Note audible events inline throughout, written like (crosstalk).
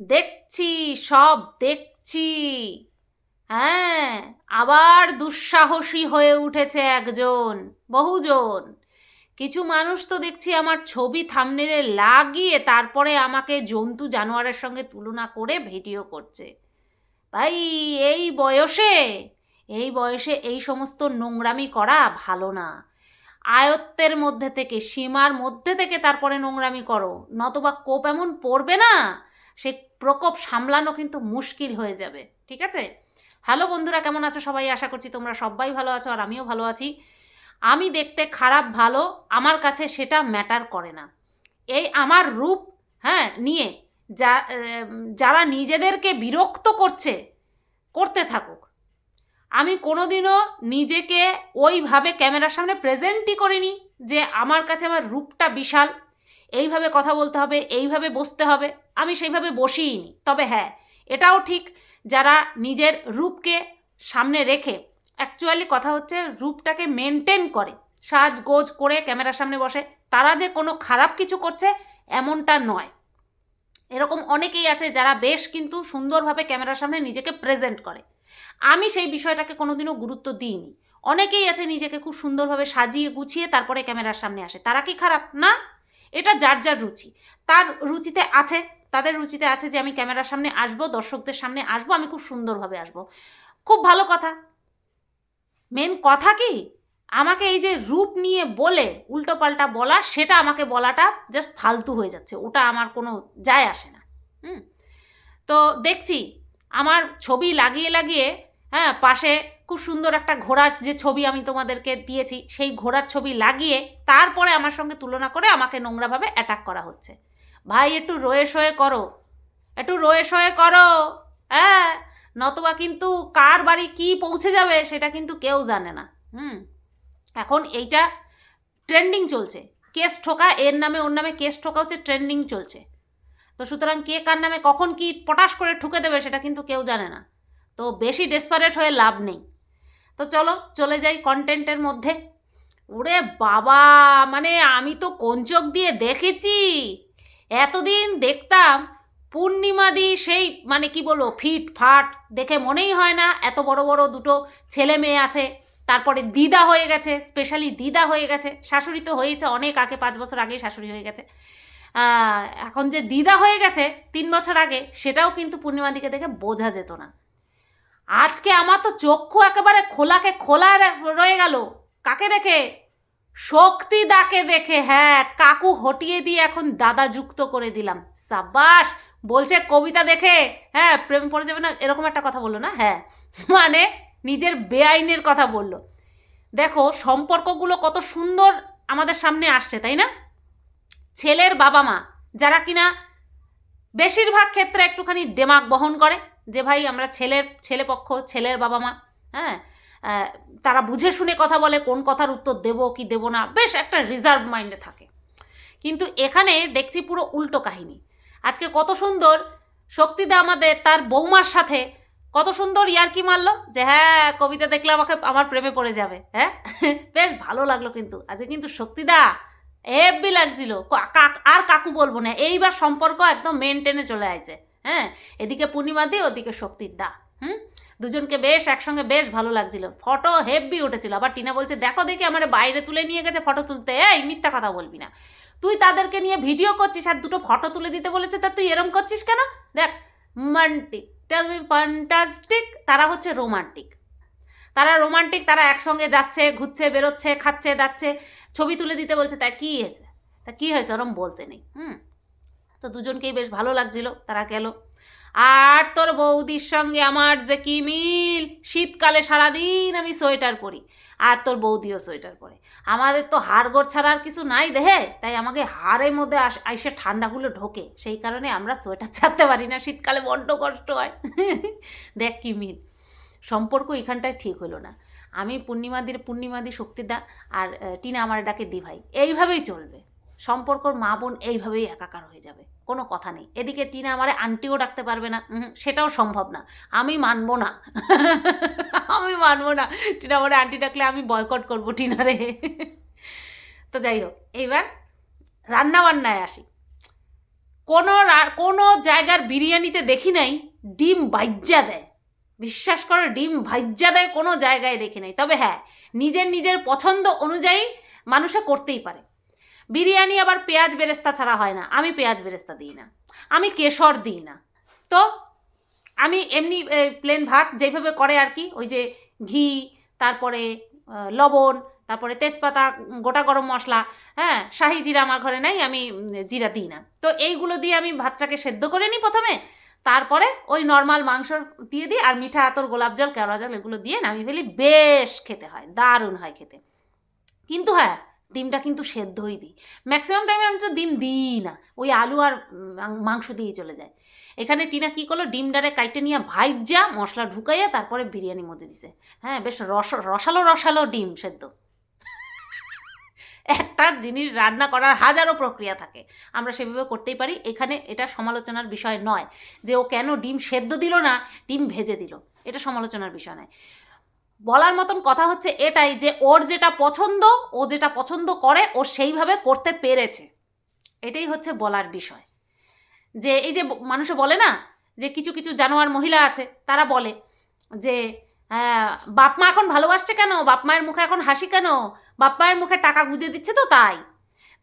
দেখছি, সব দেখছি। হ্যাঁ আবার দুঃসাহসী হয়ে উঠেছে একজন, বহুজন। কিছু মানুষ তো দেখছি আমার ছবি থামনেলে লাগিয়ে তারপরে আমাকে জন্তু জানোয়ারের সঙ্গে তুলনা করে ভিডিও করছে। ভাই, এই বয়সে এই বয়সে এই সমস্ত নোংরামি করা ভালো না। আয়ত্তের মধ্যে থেকে, সীমার মধ্যে থেকে তারপরে নোংরামি করো, নতবা কোপ এমন পড়বে না? সে প্রকোপ সামলানো কিন্তু মুশকিল হয়ে যাবে, ঠিক আছে? হ্যালো বন্ধুরা, কেমন আছো সবাই? আশা করছি তোমরা সবাই ভালো আছো আর আমিও ভালো আছি। আমি দেখতে খারাপ, ভালো, আমার কাছে সেটা ম্যাটার করে না। এই আমার রূপ হ্যাঁ নিয়ে যা যারা নিজেদেরকে বিরক্ত করছে, করতে থাকুক। আমি কোনোদিনও নিজেকে ওইভাবে ক্যামেরার সামনে প্রেজেন্টই করিনি যে আমার কাছে আমার রূপটা বিশাল। এইভাবে কথা বলতে হবে, এইভাবে বসতে হবে। আমি সেইভাবে বসিই নি তবে হ্যাঁ এটাও ঠিক যারা নিজের রূপকে সামনে রেখে অ্যাকচুয়ালি কথা হচ্ছে রূপটাকে মেনটেন করে সাজগোজ করে ক্যামেরার সামনে বসে, তারা যে কোনো খারাপ কিছু করছে এমনটা নয়। এরকম অনেকেই আছে যারা বেশ কিন্তু সুন্দরভাবে ক্যামেরার সামনে নিজেকে প্রেজেন্ট করে। আমি সেই বিষয়টাকে কোনোদিনও গুরুত্ব দিইনি। অনেকেই আছে নিজেকে খুব সুন্দরভাবে সাজিয়ে গুছিয়ে তারপরে ক্যামেরার সামনে আসে। তারা কি খারাপ? না। এটা যার যার রুচি। তার রুচিতে আছে তাদের রুচিতে আছে যে আমি ক্যামেরার সামনে আসব, দর্শকদের সামনে আসব, আমি খুব সুন্দরভাবে আসব। খুব ভালো কথা। মেন কথা কি? আমাকে এই যে রূপ নিয়ে বলে, উল্টোপাল্টা বলা, সেটা আমাকে বলাটা জাস্ট ফালতু হয়ে যাচ্ছে। ওটা আমার কোনো যায় আসে না। হুম? তো দেখছি, আমার ছবি লাগিয়ে লাগিয়ে হ্যাঁ পাশে খুব সুন্দর একটা ঘোড়ার যে ছবি আমি তোমাদেরকে দিয়েছি, সেই ঘোড়ার ছবি লাগিয়ে তারপরে আমার সঙ্গে তুলনা করে আমাকে নোংরাভাবে অ্যাটাক করা হচ্ছে। ভাই, একটু রয়ে সয়ে করো। একটু রয়ে সয়ে করো। হ্যাঁ নতবা কিন্তু কার বাড়ি কি পৌঁছে যাবে সেটা কিন্তু কেউ জানে না। হুম, এখন এইটা ট্রেন্ডিং চলছে। কেস ঠোকা, এর নামে ওর নামে কেস ঠোকা হচ্ছে ট্রেন্ডিং চলছে। তো সুতরাং কে কার নামে কখন কি পটাশ করে ঠুকে দেবে সেটা কিন্তু কেউ জানে না। তো বেশি ডেসপারেট হয়ে লাভ নেই। তো চলো, চলে যাই কন্টেন্টের মধ্যে। ওরে বাবা মানে আমি তো কোন চোখ দিয়ে দেখেছি। এতদিন দেখতাম পূর্ণিমাদি সেই মানে কি বলব, ফিট ফাট দেখে মনেই হয় না, এত বড় বড় দুটো ছেলে মেয়ে আছে, তারপরে দিদা হয়ে গেছে স্পেশালি দিদা হয়ে গেছে, শাশুড়ি তো হয়েছে অনেক আগে, পাঁচ বছর আগেই শাশুড়ি হয়ে গেছে। এখন যে দিদা হয়ে গেছে তিন বছর আগে, সেটাও কিন্তু পূর্ণিমাদিকে দেখে বোঝা যেত না। আজকে আমার তো চক্ষু একেবারে খোলাকে খোলা রয়ে গেল, কাকে দেখে? শক্তি দাকে দেখে হ্যাঁ কাকু হটিয়ে দিয়ে এখন দাদা যুক্ত করে দিলাম। সাবাস বলছে কবিতা দেখে হ্যাঁ প্রেম পড়ে যাবে না, এরকম একটা কথা বলল না? হ্যাঁ মানে নিজের বেআইনের কথা বলল। দেখো, সম্পর্কগুলো কত সুন্দর আমাদের সামনে আসছে, তাই না? ছেলের বাবা মা, যারা কিনা বেশিরভাগ ক্ষেত্রে একটুখানি ডেমাক বহন করে, যে ভাই আমরা ছেলের, ছেলে পক্ষ, ছেলের বাবা মা হ্যাঁ তারা বুঝে শুনে কথা বলে, কোন কথার উত্তর দেব, কি দেব না, বেশ একটা রিজার্ভ মাইন্ডে থাকে। কিন্তু এখানে দেখছি পুরো উল্টো কাহিনী। আজকে কত সুন্দর শক্তিদা আমাদের তার বৌমার সাথে কত সুন্দর ইয়ার্কি মারলো যে হ্যাঁ কবিতা দেখলে আমাকে, আমার প্রেমে পড়ে যাবে। হ্যাঁ? (laughs) বেশ ভালো লাগল কিন্তু। আজকে কিন্তু শক্তিদা হেব্বি লাগছিল। আর কাকু বলব না, এইবার সম্পর্ক একদম মেনটেনে চলে আসছে হ্যাঁ? এদিকে পূর্ণিমা দি ওদিকে শক্তির দা হুম? দুজনকে বেশ একসঙ্গে বেশ ভালো লাগছিল। ফটো হেভি উঠেছিল। আবার টিনা বলছে, দেখো দেখি আমার বাইরে তুলে নিয়ে গেছে ফটো তুলতে। এই, মিথ্যা কথা বলবি না। তুই তাদেরকে নিয়ে ভিডিও করছিস আর দুটো ফটো তুলে দিতে বলেছে, তা তুই এরম করছিস কেন? দেখ রোমান্টিক টেল মি ফ্যান্টাস্টিক তারা হচ্ছে রোমান্টিক তারা রোমান্টিক তারা একসঙ্গে যাচ্ছে, ঘুরছে, বেরোচ্ছে, খাচ্ছে, দাচ্ছে। ছবি তুলে দিতে বলছে, তা কী হয়েছে? তা কী হয়েছে? ওরম বলতে নেই। হুম? তো দুজনকেই বেশ ভালো লাগছিল। তারা গেল। আর তোর বৌদির সঙ্গে আমার যে কি মিল? শীতকালে সারাদিন আমি সোয়েটার পরি, আর তোর বৌদিও সোয়েটার পরে। আমাদের তো হাড়গোড় ছাড়া আর কিছু নাই দেহে, তাই আমাকে হাড়ের মধ্যে আইসে ঠান্ডাগুলো ঢোকে। সেই কারণে আমরা সোয়েটার ছাড়তে পারি না, শীতকালে বড্ড কষ্ট হয়। (laughs) দেখ কি মিল। সম্পর্ক এখানটায় ঠিক হলো না। আমি পূর্ণিমাদির পূর্ণিমাদি শক্তিদা, আর টিনা আমার ডাকে দি ভাই এইভাবেই চলবে। সম্পর্কর মা বোন এইভাবেই একাকার হয়ে যাবে। কোনো কথা নেই। এদিকে টিনা আমারে আন্টিও ডাকতে পারবে না। সেটাও সম্ভব না। আমি মানব না। আমি মানব না। টিনা আমারে আন্টি ডাকলে আমি বয়কট করব টিনারে। তো যাই হোক, এইবার রান্না বান্নায় আসি। কোনো কোনো জায়গার বিরিয়ানিতে দেখি নাই, ডিম ভাজ্যা দেয়। বিশ্বাস করো, ডিম ভাজ্যা দেয় কোনো জায়গায় দেখি নাই। তবে হ্যাঁ নিজের নিজের পছন্দ অনুযায়ী মানুষে করতেই পারে। বিরিয়ানি আবার পেঁয়াজ বেরেস্তা ছাড়া হয় না। আমি পেঁয়াজ বেরেস্তা দিই না। আমি কেশর দিই না। তো আমি এমনি প্লেন ভাত যেভাবে করে আর কি, ওই যে ঘি, তারপরে লবণ, তারপরে তেজপাতা, গোটা গরম মশলা হ্যাঁ শাহি জিরা আমার ঘরে নাই, আমি জিরা দিই না। তো এইগুলো দিয়ে আমি ভাতটাকে সেদ্ধ করে নিই প্রথমে, তারপরে ওই নর্মাল মাংস দিয়ে দিই, আর মিঠা আতর, গোলাপ জল, কেওড়া জল, এগুলো দিয়ে নামিয়ে ফেলি, বেশ খেতে হয়, দারুণ হয় খেতে। কিন্তু হ্যাঁ ডিমটা কিন্তু সেদ্ধই দিই। ম্যাক্সিমাম টাইমে আমি তো ডিম দিই না। ওই আলু আর মাংস দিয়েই চলে যায়। এখানে টিনা কী করল? ডিমডারে কাইটে নিয়ে ভাইজা মশলা ঢুকাইয়া তারপরে বিরিয়ানির মধ্যে দিছে। হ্যাঁ বেশ রস, রসালো রসালো ডিম সেদ্ধ। (laughs) একটা জিনিস রান্না করার হাজারো প্রক্রিয়া থাকে। আমরা সেভাবে করতেই পারি। এখানে এটা সমালোচনার বিষয় নয় যে ও কেন ডিম সেদ্ধ দিল না, ডিম ভেজে দিল। এটা সমালোচনার বিষয় নয়। বলার মতন কথা হচ্ছে এটাই যে ওর যেটা পছন্দ ও যেটা পছন্দ করে ও সেইভাবে করতে পেরেছে। এটাই হচ্ছে বলার বিষয়। যে এই যে মানুষে বলে না যে কিছু কিছু জানোয়ার মহিলা আছে তারা বলে যে হ্যাঁ, বাপ মা এখন ভালোবাসছে কেন? বাপ মায়ের মুখে এখন হাসি কেন? বাপ মায়ের মুখে টাকা গুজে দিচ্ছে তো তাই।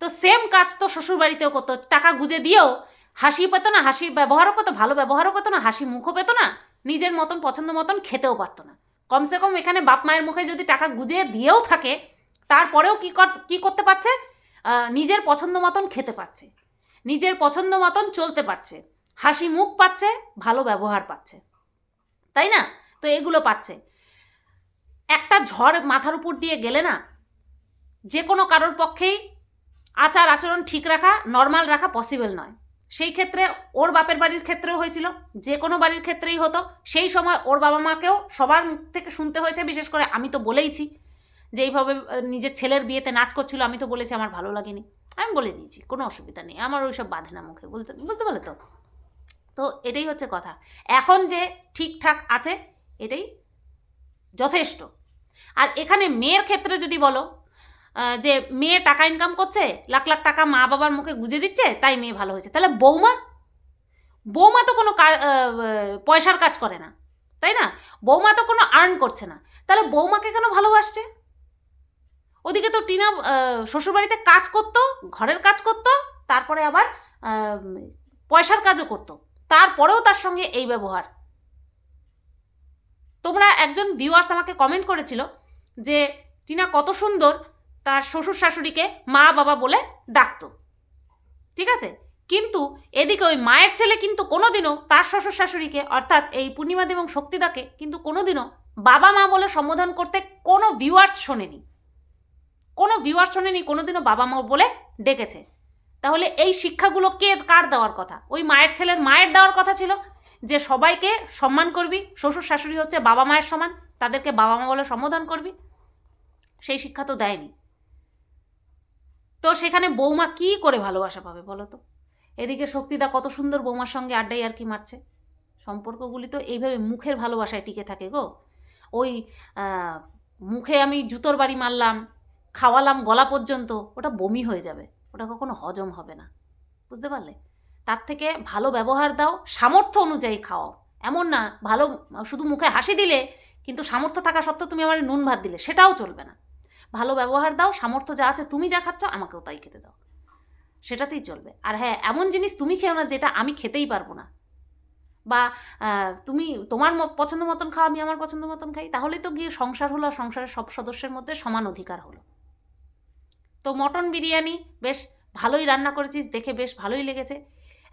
তো সেম কাজ তো শ্বশুর বাড়িতেও করতো। টাকা গুজে দিয়েও হাসি পেতো না হাসি ব্যবহারও পেতো ভালো ব্যবহারও পেতো না হাসি মুখও পেতো না নিজের মতন পছন্দ মতন খেতেও পারতো না। কমসে কম এখানে বাপ মায়ের মুখে যদি টাকা গুজে দিয়েও থাকে, তারপরেও কী কী করতে পারছে? নিজের পছন্দ মতন খেতে পারছে। নিজের পছন্দ মতন চলতে পারছে। হাসি মুখ পাচ্ছে, ভালো ব্যবহার পাচ্ছে। তাই না? তো এগুলো পাচ্ছে। একটা ঝড় মাথার উপর দিয়ে গেলে না, যে কোনো কারোর পক্ষেই আচার আচরণ ঠিক রাখা নর্মাল রাখা পসিবল নয়। সেই ক্ষেত্রে ওর বাপের বাড়ির ক্ষেত্রেও হয়েছিল, যে কোনো বাড়ির ক্ষেত্রেই হতো। সেই সময় ওর বাবা মাকেও সবার মুখ থেকে শুনতে হয়েছে, বিশেষ করে আমি তো বলেইছি যে এইভাবে নিজের ছেলের বিয়েতে নাচ করছিল, আমি তো বলেছি আমার ভালো লাগেনি। আমি বলে দিয়েছি, কোনো অসুবিধা নেই, আমার ওইসব বাঁধে না মুখে, বলতে বুঝতে পারলে তো। তো এটাই হচ্ছে কথা। এখন যে ঠিকঠাক আছে, এটাই যথেষ্ট। আর এখানে মেয়ের ক্ষেত্রে যদি বলো যে মেয়ে টাকা ইনকাম করছে, লাখ লাখ টাকা মা বাবার মুখে গুজে দিচ্ছে, তাই মেয়ে ভালো হয়েছে। তাহলে বৌমা? বৌমা তো কোনো পয়সার কাজ করে না, তাই না? বৌমা তো কোনো আর্ন করছে না। তাহলে বৌমাকে কেন ভালোবাসছে? ওদিকে তো টিনা শ্বশুরবাড়িতে কাজ করতো, ঘরের কাজ করতো, তারপরে আবার পয়সার কাজও করতো। তারপরেও তার সঙ্গে এই ব্যবহার। তোমরা একজন ভিউয়ার্স আমাকে কমেন্ট করেছিল যে, টিনা কত সুন্দর তার শ্বশুর শাশুড়িকে মা বাবা বলে ডাকতো। ঠিক আছে? কিন্তু এদিকে ওই মায়ের ছেলে কিন্তু কোনোদিনও তার শ্বশুর শাশুড়িকে অর্থাৎ এই পূর্ণিমাদি এবং শক্তিদাকে কিন্তু কোনোদিনও বাবা মা বলে সম্বোধন করতে কোনো ভিউয়ার্স শোনেনি। কোনো ভিউয়ার্স শোনেনি, কোনোদিনও বাবা মা বলে ডেকেছে। তাহলে এই শিক্ষাগুলো কে, কার দেওয়ার কথা? ওই মায়ের ছেলের মায়ের দেওয়ার কথা ছিল যে সবাইকে সম্মান করবি শ্বশুর শাশুড়ি হচ্ছে বাবা মায়ের সমান, তাদেরকে বাবা মা বলে সম্বোধন করবি। সেই শিক্ষা তো দেয়নি। তো সেখানে বৌমা কি করে ভালোবাসা পাবে বলো তো? এদিকে শক্তিদা কত সুন্দর বৌমার সঙ্গে আড্ডাই আর কি মারছে। সম্পর্কগুলি তো এইভাবে মুখের ভালোবাসায় টিকে থাকে গো। ওই মুখে আমি জুতোর বাড়ি মারলাম, খাওয়ালাম গলা পর্যন্ত, ওটা বমি হয়ে যাবে। ওটা কখনো হজম হবে না। বুঝতে পারলে? তার থেকে ভালো ব্যবহার দাও, সামর্থ্য অনুযায়ী খাওয়াও। এমন না, ভালো, শুধু মুখে হাসি দিলে, কিন্তু সামর্থ্য থাকা সত্ত্বেও তুমি আমার নুন ভাত দিলে, সেটাও চলবে না। ভালো ব্যবহার দাও, সামর্থ্য যা আছে তুমি যা খাচ্ছ, আমাকেও তাই খেতে দাও। সেটাতেই চলবে। আর হ্যাঁ এমন জিনিস তুমি খেও না যেটা আমি খেতেই পারব না। বা তুমি তোমার পছন্দ মতন খাও, আমি আমার পছন্দ মতন খাই তাহলেই তো গিয়ে সংসার হলো আর সংসারের সব সদস্যের মধ্যে সমান অধিকার হলো। তো মটন বিরিয়ানি, বেশ ভালোই রান্না করেছিস, দেখে বেশ ভালোই লেগেছে।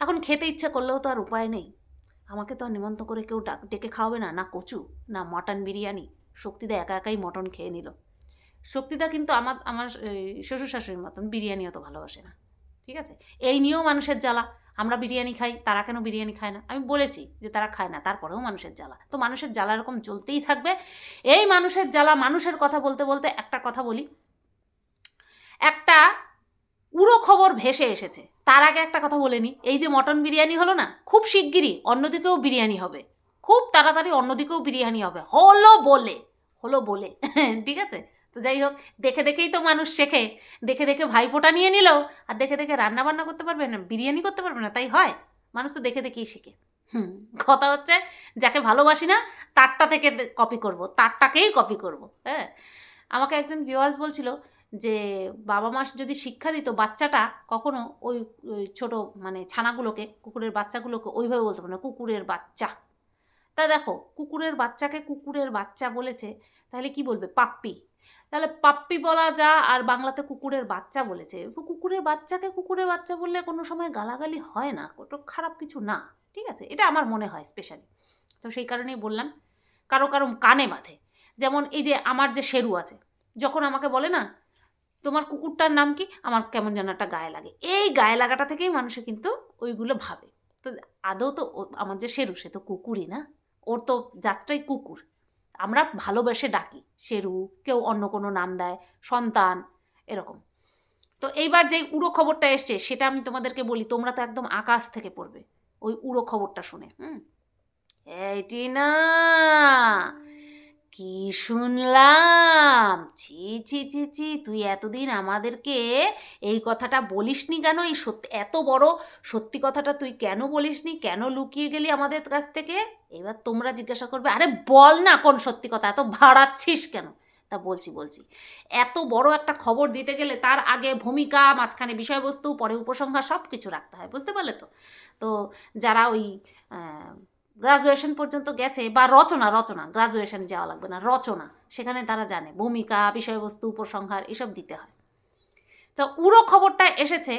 এখন খেতে ইচ্ছে করলেও তো আর উপায় নেই। আমাকে তো আর নিমন্ত্রণ করে কেউ ডেকে খাওয়াবে না না কচু, না মটন বিরিয়ানি। শক্তিদা একা একাই মটন খেয়ে নিল। শক্তিদা কিন্তু আমার আমার শ্বশুর শাশুড়ির মতন বিরিয়ানি অত ভালোবাসে না, ঠিক আছে? এই নিয়েও মানুষের জ্বালা, আমরা বিরিয়ানি খাই, তারা কেন বিরিয়ানি খায় না? আমি বলেছি যে তারা খায় না, তারপরেও মানুষের জ্বালা। তো মানুষের জ্বালা এরকম চলতেই থাকবে। এই মানুষের জ্বালা, মানুষের কথা বলতে বলতে একটা কথা বলি। একটা উড়ো খবর ভেসে এসেছে। তার আগে একটা কথা বলে নি। এই যে মটন বিরিয়ানি হলো না, খুব শিগগিরই অন্যদিকেও বিরিয়ানি হবে। খুব তাড়াতাড়ি অন্যদিকেও বিরিয়ানি হবে। হলো বলে হলো বলে, (laughs) ঠিক আছে? তো যাই হোক, দেখে দেখেই তো মানুষ শেখে। দেখে দেখে ভাইফোঁটা নিয়ে নিল, আর দেখে দেখে রান্না বান্না করতে পারবে না, বিরিয়ানি করতে পারবে না, তাই হয়? মানুষ তো দেখে দেখেই শেখে। হুম, কথা হচ্ছে, যাকে ভালোবাসি না, তারটা থেকে কপি করব, তারটাকেই কপি করব হ্যাঁ? আমাকে একজন ভিউয়ার্স বলছিল যে, বাবা মা যদি শিক্ষা দিত বাচ্চাটা, কখনো ওই ওই ছোট মানে ছানাগুলোকে, কুকুরের বাচ্চাগুলোকে ওইভাবে বলতে পারে না, কুকুরের বাচ্চা। তা দেখো, কুকুরের বাচ্চাকে কুকুরের বাচ্চা বলেছে, তাহলে কি বলবে? পাপ্পি। তাহলে পাপ্পি বলা যা, আর বাংলাতে কুকুরের বাচ্চা বলেছে। কুকুরের বাচ্চাকে কুকুরের বাচ্চা বললে কোনো সময় গালাগালি হয় না ওটা খারাপ কিছু না, ঠিক আছে? এটা আমার মনে হয় স্পেশালি তো সেই কারণেই বললাম, কারও কারও কানে বাঁধে। যেমন এই যে আমার যে শেরু আছে, যখন আমাকে বলে না, তোমার কুকুরটার নাম কি? আমার কেমন যেন একটা গায়ে লাগে। এই গায়ে লাগাটা থেকেই মানুষে কিন্তু ওইগুলো ভাবে। তো আদৌ তো আমার যে শেরু, সে তো কুকুরই না। ওর তো যাত্রাই কুকুর। আমরা ভালোবেসে ডাকি। শেরু, কেউ অন্য কোনো নাম দেয়, সন্তান, এরকম। তো এইবার যেই উড়ো খবরটা এসছে, সেটা আমি তোমাদেরকে বলি, তোমরা তো একদম আকাশ থেকে পড়বে। ওই উড়ো খবরটা শুনে, হুম? এইটি না! শুনলাম। ছি ছি ছি ছি, তুই এতদিন আমাদেরকে এই কথাটা বলিসনি কেন? এই সত্যি এত বড় সত্যি কথাটা তুই কেন বলিসনি? কেন লুকিয়ে গেলি আমাদের কাছ থেকে? এবার তোমরা জিজ্ঞাসা করবে, আরে বল না কোন সত্যি কথা, এত ভাড়াচ্ছিস কেন? তা বলছি বলছি, এত বড় একটা খবর দিতে গেলে তার আগে ভূমিকা, মাঝখানে বিষয়বস্তু, পরে উপসংহার সব কিছু রাখতে হয়, বুঝতে পারলে তো? তো যারা ওই গ্রাজুয়েশন পর্যন্ত গেছে, বা রচনা রচনা গ্রাজুয়েশন যাওয়া লাগবে না, রচনা। সেখানে তারা জানে, ভূমিকা, বিষয়বস্তু, উপসংহার, এসব দিতে হয়। তো উড়ো খবরটা এসেছে,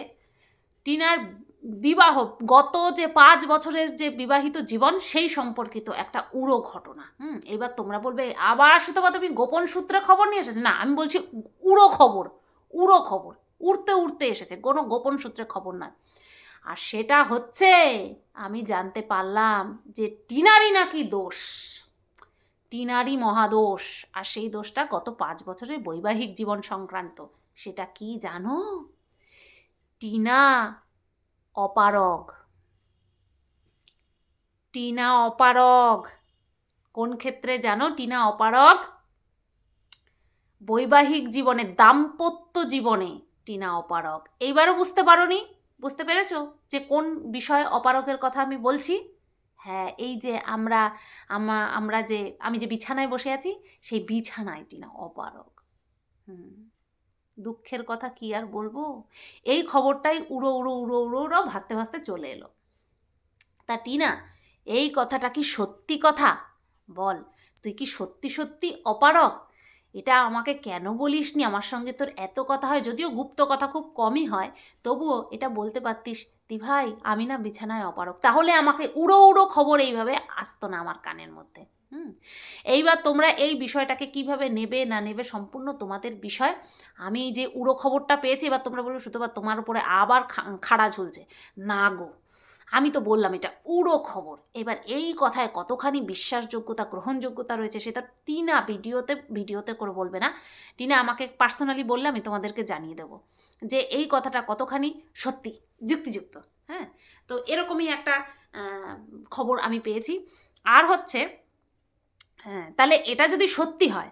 টিনার বিবাহ, গত যে পাঁচ বছরের যে বিবাহিত জীবন, সেই সম্পর্কিত একটা উড়ো ঘটনা। হুম, এবার তোমরা বলবে, আবার সুতবা তুমি গোপন সূত্রে খবর নিয়ে এসেছ? না, আমি বলছি উড়ো খবর উড়ো খবর, উড়তে উড়তে এসেছে, কোনো গোপন সূত্রে খবর নয়। আর সেটা হচ্ছে, আমি জানতে পারলাম যে টিনারই নাকি দোষ। টিনারই মহাদোষ। আর সেই দোষটা গত পাঁচ বছরের বৈবাহিক জীবন সংক্রান্ত। সেটা কি জানো? টিনা অপারগ। টিনা অপারগ। কোন ক্ষেত্রে জানো টিনা অপারগ? বৈবাহিক জীবনে, দাম্পত্য জীবনে টিনা অপারগ। এইবারও বুঝতে পারোনি? বুঝতে পেরেছ যে কোন বিষয়ে অপারগের কথা আমি বলছি? হ্যাঁ এই যে আমরা, আমা, আমরা যে, আমি যে বিছানায় বসে আছি, সেই বিছানায় টিনা অপারগ। হুম, দুঃখের কথা কি আর বলব? এই খবরটাই উড়ো উড়ো উড়ো উড়ো উড়ো ভাসতে ভাসতে চলে এলো। তা টিনা, এই কথাটা কি সত্যি কথা? বল, তুই কি সত্যি সত্যি অপারক এটা আমাকে কেন বলিসনি? আমার সঙ্গে তোর এত কথা হয়, যদিও গুপ্ত কথা খুব কমই হয়, তবুও এটা বলতে পারতিস। দি ভাই, আমি না বিছানায় অপারক তাহলে আমাকে উড়ো উড়ো খবর এইভাবে আসতো না আমার কানের মধ্যে, হুম? এইবার তোমরা এই বিষয়টাকে কীভাবে নেবে না নেবে সম্পূর্ণ তোমাদের বিষয়। আমি যে উড়ো খবরটা পেয়েছি, এবার তোমরা বলবে সুতোবার তোমার উপরে আবার খাড়া ঝুলছে। না গো। আমি তো বললাম এটা উড়ো খবর। এবার এই কথায় কতখানি বিশ্বাসযোগ্যতা, গ্রহণযোগ্যতা রয়েছে সেটা টিনা ভিডিওতে ভিডিওতে করে বলবে না। টিনা, আমাকে পার্সোনালি বললে আমি তোমাদেরকে জানিয়ে দেবো যে এই কথাটা কতখানি সত্যি, যুক্তিযুক্ত হ্যাঁ? তো এরকমই একটা খবর আমি পেয়েছি। আর হচ্ছে হ্যাঁ তাহলে এটা যদি সত্যি হয়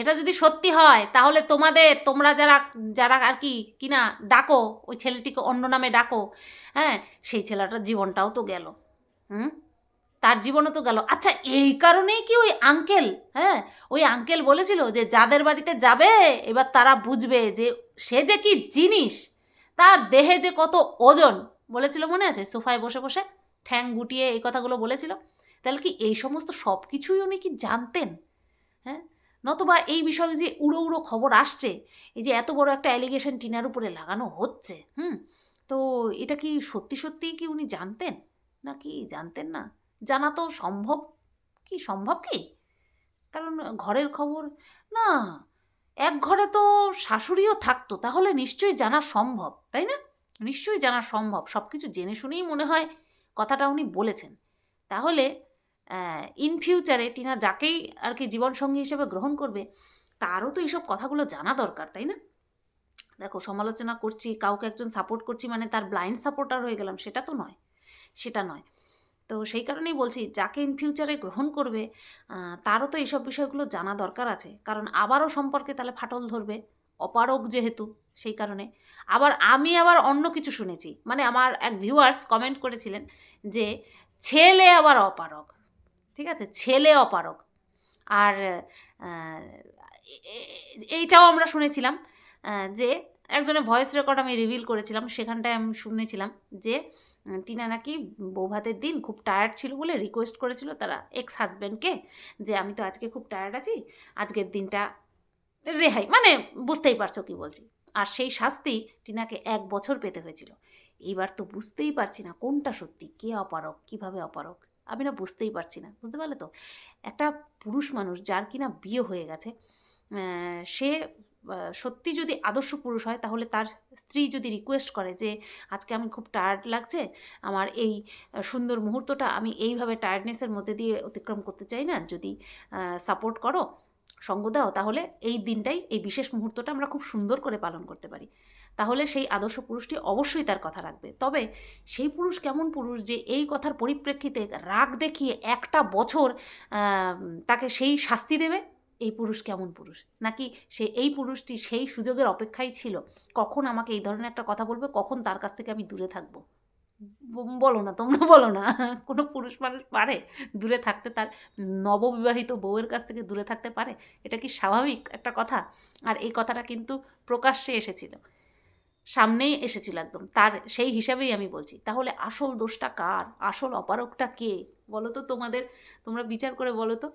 এটা যদি সত্যি হয়, তাহলে তোমাদের, তোমরা যারা যারা আর কি কিনা ডাকো, ওই ছেলেটিকে অন্য নামে ডাকো হ্যাঁ? সেই ছেলেটার জীবনটাও তো গেল, হুম? তার জীবনও তো গেল। আচ্ছা এই কারণেই কি ওই আঙ্কেল হ্যাঁ? ওই আঙ্কেল বলেছিল যে যাদের বাড়িতে যাবে, এবার তারা বুঝবে যে সে যে কি জিনিস, তার দেহে যে কত ওজন, বলেছিল মনে আছে? সোফায় বসে বসে, ঠ্যাং গুটিয়ে এই কথাগুলো বলেছিল। তাহলে কি এই সমস্ত সব কিছুই উনি কি জানতেন হ্যাঁ? নতুবা এই বিষয়ে যে উড়ো উড়ো খবর আসছে, এই যে এত বড় একটা অ্যালিগেশন টিনার উপরে লাগানো হচ্ছে, হুম? তো এটা কি সত্যি সত্যি কি উনি জানতেন? নাকি জানতেন না? জানা তো সম্ভব কি? সম্ভব কি? কারণ ঘরের খবর, না, এক ঘরে তো শাশুড়িও থাকতো, তাহলে নিশ্চয়ই জানা সম্ভব, তাই না? নিশ্চয়ই জানা সম্ভব সব কিছু জেনে শুনেই মনে হয় কথাটা উনি বলেছেন। তাহলে ইন ফিউচারে টিনা যাকেই আর কি জীবনসঙ্গী হিসেবে গ্রহণ করবে, তারও তো এইসব কথাগুলো জানা দরকার, তাই না? দেখো, সমালোচনা করছি, কাউকে একজন সাপোর্ট করছি মানে তার ব্লাইন্ড সাপোর্টার হয়ে গেলাম, সেটা তো নয়, সেটা নয়। তো সেই কারণেই বলছি, যাকে ইন ফিউচারে গ্রহণ করবে তারও তো এইসব বিষয়গুলো জানা দরকার আছে, কারণ আবারও সম্পর্কে তাহলে ফাটল ধরবে, অপারগ যেহেতু, সেই কারণে। আবার আমি আবার অন্য কিছু শুনেছি মানে আমার এক ভিউয়ার্স কমেন্ট করেছিলেন যে, ছেলে আবার অপারগ। ঠিক আছে? ছেলে অপারগ। আর এইটাও আমরা শুনেছিলাম যে একজনের ভয়েস রেকর্ড আমি রিভিল করেছিলাম, সেখানটায় আমি শুনেছিলাম যে টিনা নাকি বৌভাতের দিন খুব টায়ার্ড ছিল বলে রিকোয়েস্ট করেছিল তারা এক্স হাজব্যান্ডকে যে, আমি তো আজকে খুব টায়ার্ড আছি, আজকের দিনটা রেহাই। মানে বুঝতেই পারছ কি বলছি? আর সেই শাস্তি টিনাকে এক বছর পেতে হয়েছিল। এইবার তো বুঝতেই পারছি না কোনটা সত্যি, কে অপারক কীভাবে অপারক আমি না বুঝতেই পারছি না, বুঝতে পারলে তো? একটা পুরুষ মানুষ যার কিনা বিয়ে হয়ে গেছে সে সত্যি যদি আদর্শ পুরুষ হয় তাহলে তার স্ত্রী যদি রিকোয়েস্ট করে যে, আজকে আমি খুব টায়ার্ড লাগছে, আমার এই সুন্দর মুহূর্তটা আমি এইভাবে টায়ার্ডনেসের মধ্যে দিয়ে অতিক্রম করতে চাই না, যদি সাপোর্ট করো, সঙ্গ দাও, তাহলে এই দিনটাই, এই বিশেষ মুহূর্তটা আমরা খুব সুন্দর করে পালন করতে পারি। তাহলে সেই আদর্শ পুরুষটি অবশ্যই তার কথা রাখবে। তবে সেই পুরুষ কেমন পুরুষ যে এই কথার পরিপ্রেক্ষিতে রাগ দেখিয়ে একটা বছর তাকে সেই শাস্তি দেবে? এই পুরুষ কেমন পুরুষ? নাকি সে এই পুরুষটি সেই সুযোগের অপেক্ষায় ছিল? কখন আমাকে এই ধরনের একটা কথা বলবে? কখন তার কাছ থেকে আমি দূরে থাকব? বলো না, তোমরা বলো না। (laughs) কোনো পুরুষ মানুষ পারে? দূরে থাকতে তার নববিবাহিত বউয়ের কাছ থেকে দূরে থাকতে পারে? এটা কি স্বাভাবিক একটা কথা? আর এই কথাটা কিন্তু প্রকাশ্যে এসেছিল। সামনেই এসেছিল একদম। তার সেই হিসাবেই আমি বলছি। তাহলে আসল দোষটা কার? আসল অপারকটা কে? বলো তো তোমাদের, তোমরা বিচার করে বলো তো।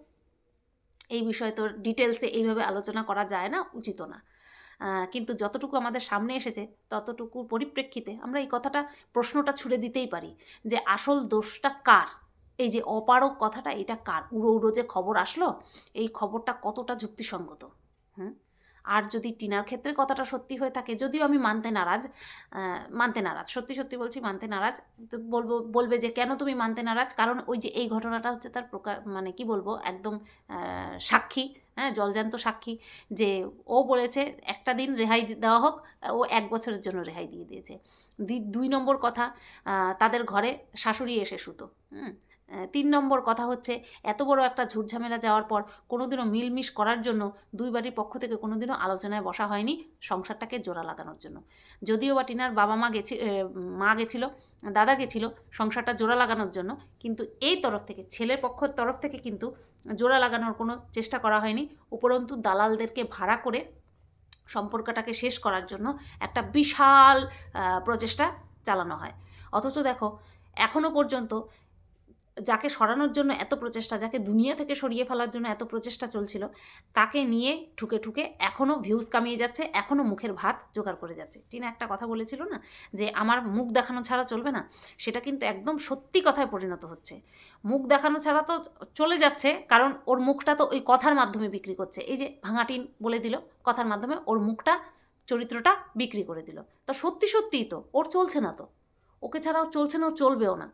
এই বিষয়ে তো ডিটেলসে এইভাবে আলোচনা করা যায় না, উচিত না। কিন্তু যতটুকু আমাদের সামনে এসেছে, ততটুকুর পরিপ্রেক্ষিতে আমরা এই কথাটা, প্রশ্নটা ছুড়ে দিতেই পারি যে আসল দোষটা কার? এই যে অপারক কথাটা, এটা কার? উড়ো উড়ো যে খবর আসলো, এই খবরটা কতটা যুক্তিসঙ্গত? আর যদি টিনার ক্ষেত্রে কথাটা সত্যি হয়ে থাকে, যদিও আমি মানতে নারাজ মানতে নারাজ, সত্যি সত্যি বলছি মানতে নারাজ, তো বলব, বলবে যে কেন তুমি মানতে নারাজ? কারণ ওই যে এই ঘটনাটা হচ্ছে তার প্রকার মানে কি বলব, একদম সাক্ষী হ্যাঁ জলজান্ত সাক্ষী, যে ও বলেছে একটা দিন রেহাই দেওয়া হোক, ও এক বছরের জন্য রেহাই দিয়ে দিয়েছে। দুই নম্বর কথা তাদের ঘরে শাশুড়ি এসে শুতো, হুম? তিন নম্বর কথা হচ্ছে, এত বড় একটা ঝুটঝামেলা যাওয়ার পর কোনোদিনও মিলমিশ করার জন্য দুই বাড়ির পক্ষ থেকে কোনোদিনও আলোচনায় বসা হয়নি সংসারটাকে জোড়া লাগানোর জন্য। যদিও বা টিনার বাবা মা গেছি মা গেছিল, দাদা গেছিল সংসারটা জোড়া লাগানোর জন্য, কিন্তু এই তরফ থেকে, ছেলের পক্ষের তরফ থেকে কিন্তু জোড়া লাগানোর কোনো চেষ্টা করা হয়নি। উপরন্তু দালালদেরকে ভাড়া করে সম্পর্কটাকে শেষ করার জন্য একটা বিশাল প্রচেষ্টা চালানো হয়। অথচ দেখো এখনও পর্যন্ত যাকে সরানোর জন্য এত প্রচেষ্টা, যাকে দুনিয়া থেকে সরিয়ে ফেলার জন্য এত প্রচেষ্টা চলছিল, তাকে নিয়ে ঠুকে ঠুকে এখনও ভিউজ কামিয়ে যাচ্ছে এখনও মুখের ভাত জোগাড় করে যাচ্ছে। টিনা একটা কথা বলেছিল না? যে আমার মুখ দেখানো ছাড়া চলবে না? সেটা কিন্তু একদম সত্যি কথায় পরিণত হচ্ছে। মুখ দেখানো ছাড়া তো চলে যাচ্ছে, কারণ ওর মুখটা তো ওই কথার মাধ্যমে বিক্রি করছে। এই যে ভাঙাটিন বলে দিল, কথার মাধ্যমে ওর মুখটা, চরিত্রটা বিক্রি করে দিল। তা সত্যি সত্যিই তো, ওর চলছে না তো। ওকে ছাড়াও চলছে না, ও চলবেও না।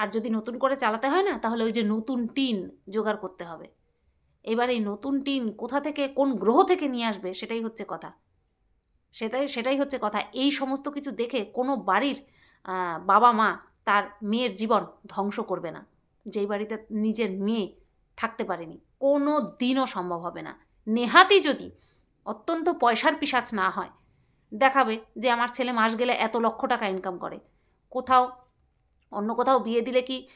আর যদি নতুন করে চালাতে হয় না, তাহলে ওই যে নতুন টিন জোগাড় করতে হবে। এবার এই নতুন টিন কোথা থেকে, কোন গ্রহ থেকে নিয়ে আসবে সেটাই হচ্ছে কথা। সেটাই সেটাই হচ্ছে কথা। এই সমস্ত কিছু দেখে কোনো বাড়ির বাবা মা তার মেয়ের জীবন ধ্বংস করবে না। যেই বাড়িতে নিজের মেয়ে থাকতে পারেনি, কোনো দিনও সম্ভব হবে না। নেহাতি যদি অত্যন্ত পয়সার পিসাচ না হয়, দেখাবে যে আমার ছেলে মাস গেলে এত লক্ষ টাকা ইনকাম করে। কোথাও অন্য কোথাও বিয়ে দিলে কি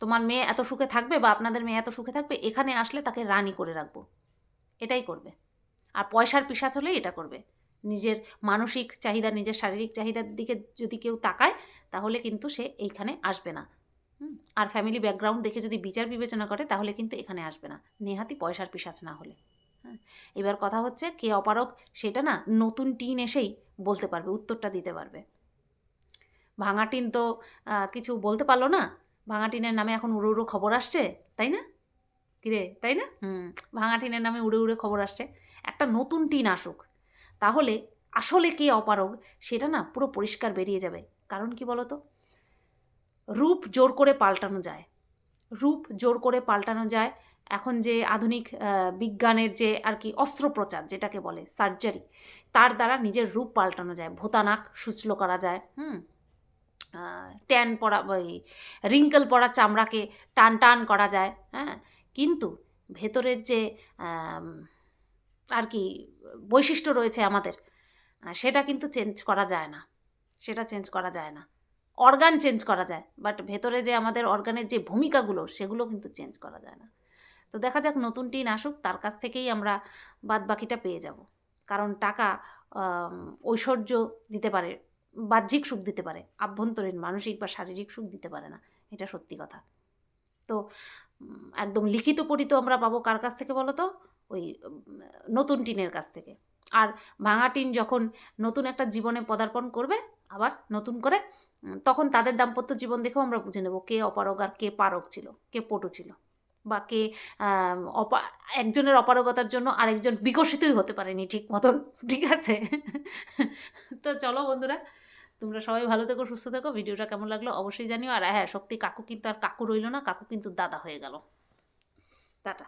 তোমার মেয়ে এত সুখে থাকবে বা আপনাদের মেয়ে এত সুখে থাকবে? এখানে আসলে তাকে রানী করে রাখব। এটাই করবে। আর পয়সার পিসাচ হলেই এটা করবে। নিজের মানসিক চাহিদা, নিজের শারীরিক চাহিদার দিকে যদি কেউ তাকায়, তাহলে কিন্তু সে এইখানে আসবে না। আর ফ্যামিলি ব্যাকগ্রাউন্ড দেখে যদি বিচার বিবেচনা করে, তাহলে কিন্তু এখানে আসবে না। নেহাতি পয়সার পিসাচ না হলে। হ্যাঁ? এবার কথা হচ্ছে, কে অপারক সেটা না নতুন টিন এসেই বলতে পারবে, উত্তরটা দিতে পারবে। ভাঙা টিন তো কিছু বলতে পারল না। ভাঙাটিনের নামে এখন উড়ো উড়ো খবর আসছে, তাই না? কিরে তাই না? হুম ভাঙাটিনের নামে উড়ে উড়ে খবর আসছে। একটা নতুন টিন আসুক। তাহলে আসলে কে অপারগ, সেটা না পুরো পরিষ্কার বেরিয়ে যাবে। কারণ কি বলো তো রূপ জোর করে পাল্টানো যায়। রূপ জোর করে পাল্টানো যায়। এখন যে আধুনিক বিজ্ঞানের যে আর কি অস্ত্রোপচার যেটাকে বলে, সার্জারি, তার দ্বারা নিজের রূপ পাল্টানো যায়। ভোতানাক সুচলো করা যায়। হুম ট্যান পড়া ওই রিঙ্কেল পড়া চামড়াকে টান টান করা যায় হ্যাঁ? কিন্তু ভেতরের যে আর কি বৈশিষ্ট্য রয়েছে আমাদের সেটা কিন্তু চেঞ্জ করা যায় না। সেটা চেঞ্জ করা যায় না। অর্গান চেঞ্জ করা যায় বাট ভেতরে যে আমাদের অর্গানের যে ভূমিকাগুলো, সেগুলো কিন্তু চেঞ্জ করা যায় না। তো দেখা যাক নতুন টিন আসুক, তার কাছ থেকেই আমরা বাদ বাকিটা পেয়ে যাব। কারণ টাকা ঐশ্বর্য দিতে পারে বাহ্যিক সুখ দিতে পারে, আভ্যন্তরীণ মানসিক বা শারীরিক সুখ দিতে পারে না, এটা সত্যি কথা। তো একদম লিখিত পড়িত আমরা পাবো কার কাছ থেকে বলো তো ওই নতুন টিনের কাছ থেকে। আর ভাঙা টিন যখন নতুন একটা জীবনে পদার্পণ করবে, আবার নতুন করে তখন তাদের দাম্পত্য জীবন দেখেও আমরা বুঝে নেব কে অপারগ আর কে পারক ছিল, কে পটু ছিল। বা কে অপা, একজনের অপারগতার জন্য আরেকজন বিকশিতই হতে পারেনি ঠিক মতন, ঠিক আছে? তো চলো বন্ধুরা তোমরা সবাই ভালো থেকো, সুস্থ থেকো। ভিডিওটা কেমন লাগল অবশ্যই জানিও। আর হ্যাঁ সত্যি কাকু কিন্তু আর কাকু রইল না, কাকু কিন্তু দাদা হয়ে গেল। টাটা।